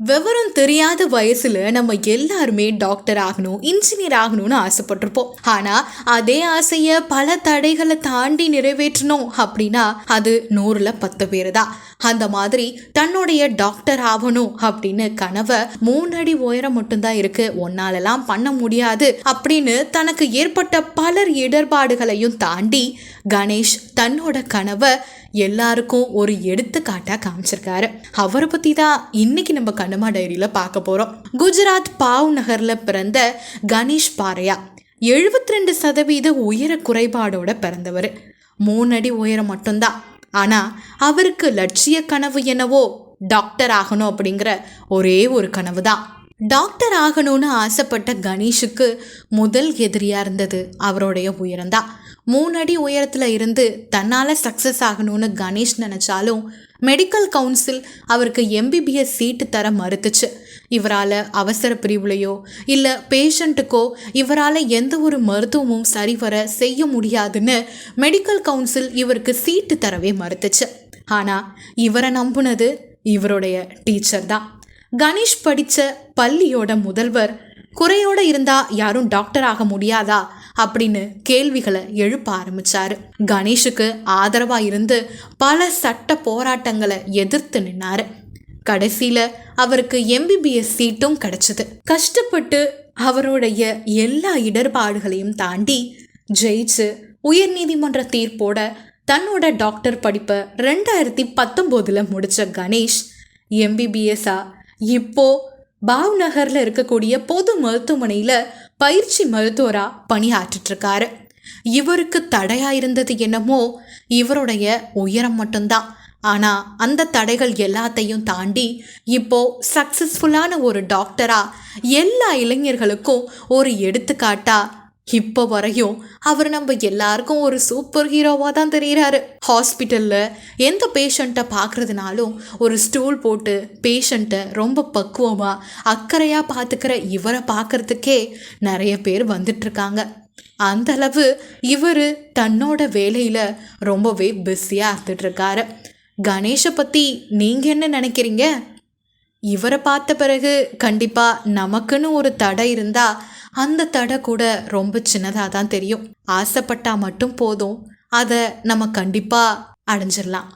விவரம் தெரியாத வயசுல நம்ம எல்லாருமே டாக்டர் ஆகணும் இன்ஜினியர் ஆகணும்னு ஆசைப்பட்டிருப்போம். ஆனா அதே ஆசைய பல தடைகளை தாண்டி நிறைவேற்றணும் அப்படின்னா அது நூறுல பத்து பேர் தான் அந்த மாதிரி தன்னுடைய டாக்டர் ஆகணும் அப்படின்னு கனவை மூணு அடி உயரம் மட்டும்தான் இருக்கு. ஒன்னாலெல்லாம் பண்ண முடியாது அப்படின்னு தனக்கு ஏற்பட்ட பலர் இடர்பாடுகளையும் தாண்டி கணேஷ் தன்னோட கனவை எல்லாருக்கும் ஒரு எடுத்துக்காட்டாக காமிச்சிருக்காரு. அவரை பற்றி தான் இன்னைக்கு நம்ம கண்ணம்மா டைரியில் பார்க்க போகிறோம் குஜராத் பாவ் நகரில் பிறந்த கணேஷ் பாறையா. எழுபத்தி ரெண்டு சதவீத உயர குறைபாடோட பிறந்தவர். மூணு அடி உயரம் மட்டும்தான். ஆனால் அவருக்கு லட்சிய கனவு என்னவோ டாக்டர் ஆகணும் அப்படிங்கிற ஒரே ஒரு கனவு தான் டாக்டர் ஆகணும்னு ஆசைப்பட்ட கணேஷுக்கு முதல் எதிரியாக இருந்தது அவருடைய உயரம்தான். மூணு அடி உயரத்தில் இருந்து தன்னால் சக்ஸஸ் ஆகணும்னு கணேஷ் நினச்சாலும் மெடிக்கல் கவுன்சில் அவருக்கு எம்பிபிஎஸ் சீட்டு தர மறுத்துச்சு. இவரால் அவசர பிரிவுலையோ இல்லை பேஷண்ட்டுக்கோ இவரால் எந்த ஒரு மருத்துவமும் சரிவர செய்ய முடியாதுன்னு மெடிக்கல் கவுன்சில் இவருக்கு சீட்டு தரவே மறுத்துச்சு. ஆனால் இவரை நம்புனது இவருடைய டீச்சர் தான். கணேஷ் படித்த பள்ளியோட முதல்வர் குறையோடு இருந்தால் யாரும் டாக்டர் ஆக முடியாதா? அப்படின்னு கேள்விகளை எழுப்ப ஆரம்பிச்சாரு. கணேஷுக்கு ஆதரவா இருந்து பல சட்ட போராட்டங்களை எதிர்த்து நின்னாரு. கடைசியில அவருக்கு எம்பிபிஎஸ் சீட்டும் கிடைச்சது. கஷ்டப்பட்டு அவருடைய எல்லா இடர்பாடுகளையும் தாண்டி ஜெயிச்சு உயர்நீதிமன்ற தீர்ப்போட தன்னோட டாக்டர் படிப்பை ரெண்டாயிரத்தி பத்தொம்போதில் முடித்த கணேஷ் எம்பிபிஎஸ்ஸா இப்போ பாவ் நகரில் இருக்கக்கூடிய பொது மருத்துவமனையில் பயிற்சி மருத்துவராக பணியாற்றிட்டுருக்காரு. இவருக்கு தடையாக இருந்தது என்னமோ இவருடைய உயரம் மட்டும்தான். ஆனால் அந்த தடைகள் எல்லாத்தையும் தாண்டி இப்போ சக்ஸஸ்ஃபுல்லான ஒரு டாக்டரா எல்லா இளைஞர்களுக்கும் ஒரு எடுத்துக்காட்டாக இப்போ வரையும் அவர் நம்ம எல்லாருக்கும் ஒரு சூப்பர் ஹீரோவாக தான் தெரிகிறாரு ஹாஸ்பிட்டலில் எந்த பேஷண்ட்டை பார்க்குறதுனாலும் ஒரு ஸ்டூல் போட்டு பேஷண்ட்டை ரொம்ப பக்குவமாக அக்கறையாக பார்த்துக்கிற இவரை பார்க்குறதுக்கே நிறைய பேர் வந்துட்டுருக்காங்க அந்த அளவு இவர் தன்னோட வேலையில் ரொம்பவே பிஸியாக இருந்துட்டுருக்காரு கணேஷை பற்றி நீங்கள் என்ன நினைக்கிறீங்க? இவரை பார்த்த பிறகு கண்டிப்பாக நமக்குன்னு ஒரு தடை இருந்தால் அந்த தடை கூட ரொம்ப சின்னதாக தான் தெரியும். ஆசைப்பட்டா மட்டும் போதும். அதை நம்ம கண்டிப்பாக அடைஞ்சிடலாம்